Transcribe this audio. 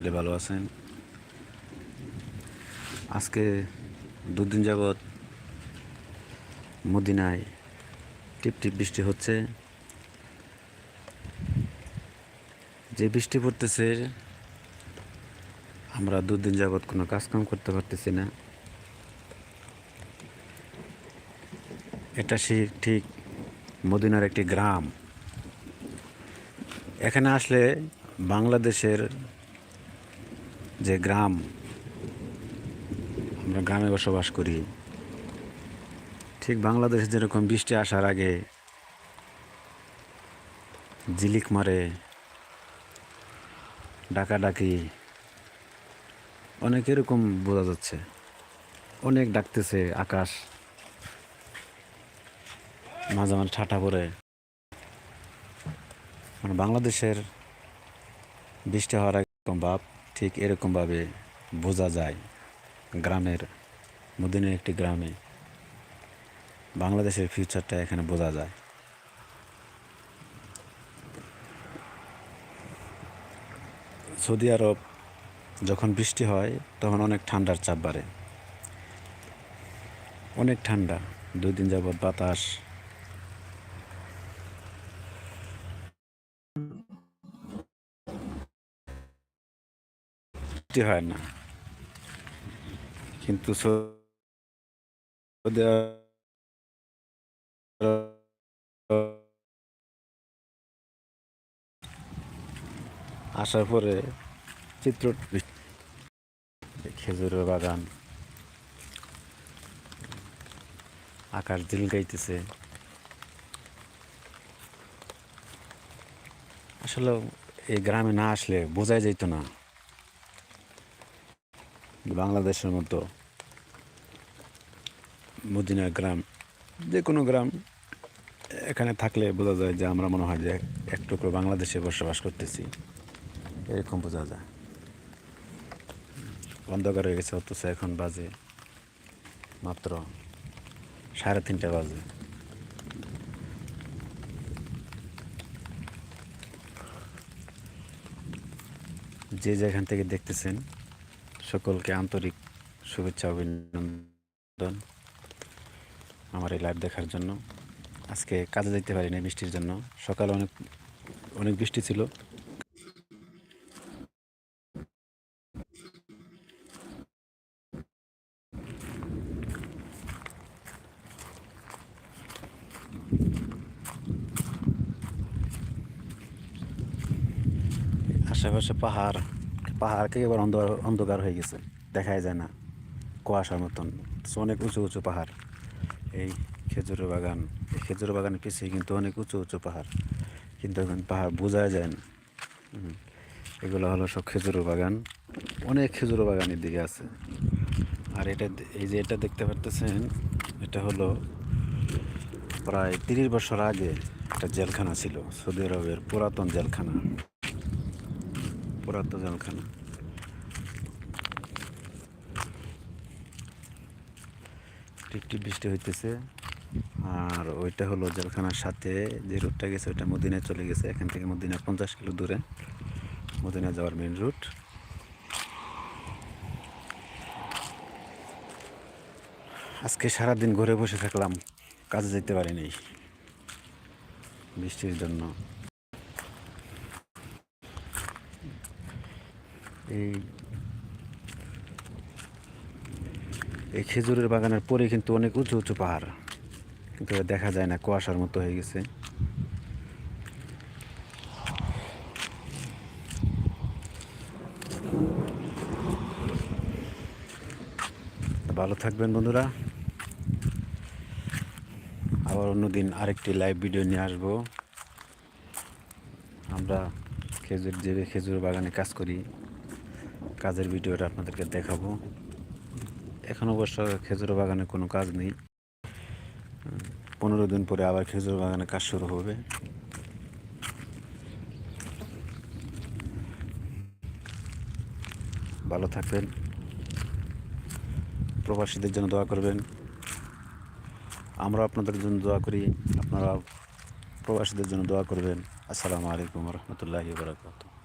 ভালো আছেন। আজকে দুদিন যাবৎ মদিনায় টিপ টিপ বৃষ্টি হচ্ছে। যে বৃষ্টি পড়তেছে, আমরা দুদিন যাবৎ কোনো কাজকাম করতে পারতেছি না। এটা সে ঠিক মদিনার একটি গ্রাম। এখানে আসলে বাংলাদেশের যে গ্রাম, আমরা গ্রামে বসবাস করি, ঠিক বাংলাদেশে যেরকম বৃষ্টি আসার আগে জিলিক মারে, ডাকাডাকি, অনেক এরকম বোঝা যাচ্ছে। অনেক ডাকতেছে আকাশ, মাঝে মাঝে ঠাটা পরে মানে বাংলাদেশের বৃষ্টি হওয়ার এরকম ভাব। ঠিক এরকমভাবে বোঝা যায় গ্রামের, মদিনের একটি গ্রামে বাংলাদেশের ফিউচারটা এখানে বোঝা যায়। সৌদি আরব যখন বৃষ্টি হয়, তখন অনেক ঠান্ডার চাপ বাড়ে। অনেক ঠান্ডা, দুই দিন যাবৎ বাতাস। বৃষ্টি হয় না। কিন্তু আসার পরে চিত্র খেজুরের বাগান, আকাশ দিল গাইতেছে। আসলে এই গ্রামে না আসলে বোঝাই যেত না। বাংলাদেশের মতো মদিনা গ্রাম, যে কোনো গ্রাম এখানে থাকলে বোঝা যায় যে আমরা মনে হয় যে এক টুকরো বাংলাদেশে বসবাস করতেছি। এরকম বোঝা যায়। অন্ধকার হয়ে গেছে, অথচ এখন বাজে মাত্র সাড়ে তিনটা বাজে। যে যেখান থেকে দেখতেছেন সকলকে আন্তরিক শুভেচ্ছা, অভিনন্দন আমার এই লাইভ দেখার জন্য। আজকে কাজে যেতে পারি না বৃষ্টির জন্য। সকালে অনেক অনেক বৃষ্টি ছিল। আশেপাশে পাহাড় পাহাড়কে এবার অন্ধকার অন্ধকার হয়ে গেছে, দেখাই যায় না। কুয়াশার মতন অনেক উঁচু উঁচু পাহাড়। এই খেজুর বাগান, এই খেজুরের বাগানের পিছিয়ে কিন্তু অনেক উঁচু উঁচু পাহাড়। কিন্তু এখন পাহাড় বোঝা যায় না। এগুলো হলো সব খেজুর বাগান। অনেক খেজুর বাগান এদিকে আছে। আর এটা এই যে এটা দেখতে পারতেছেন, এটা হলো প্রায় তিরিশ বছর আগে একটা জেলখানা ছিল, সৌদি আরবের পুরাতন জেলখানা। পুরাতন জেলখানা টিপ টিপ বৃষ্টি হইতেছে। আর ওইটা হলো জেলখানার সাথে যে রুটটা গেছে, ওইটা মদিনায় চলে গেছে। এখান থেকে মদিনা পঞ্চাশ কিলো দূরে। মদিনা যাওয়ার মেন রুট আজকে সারাদিন ঘরে বসে থাকলাম, কাজে যেতে পারিনি। বৃষ্টির জন্য। এই এই খেজুরের বাগানের পরে কিন্তু অনেক উঁচু উঁচু পাহাড়। কিন্তু দেখা যায় না, কুয়াশার মতো হয়ে গেছে। ভালো থাকবেন বন্ধুরা। আবার অন্যদিন আরেকটি লাইভ ভিডিও নিয়ে আসব। আমরা খেজুর, যে খেজুর বাগানে কাজ করি কাজের ভিডিওটা আপনাদেরকে দেখাবো। এখন অবশ্য খেজুর বাগানে কোনো কাজ নেই। পনেরো দিন পরে আবার খেজুর বাগানে কাজ শুরু হবে। ভালো থাকবেন। প্রবাসীদের জন্য দোয়া করবেন। আমরা আপনাদের জন্য দোয়া করি। আপনারা প্রবাসীদের জন্য দোয়া করবেন। আসসালামু আলাইকুম রহমতুল্লাহি বারাকাতুহ।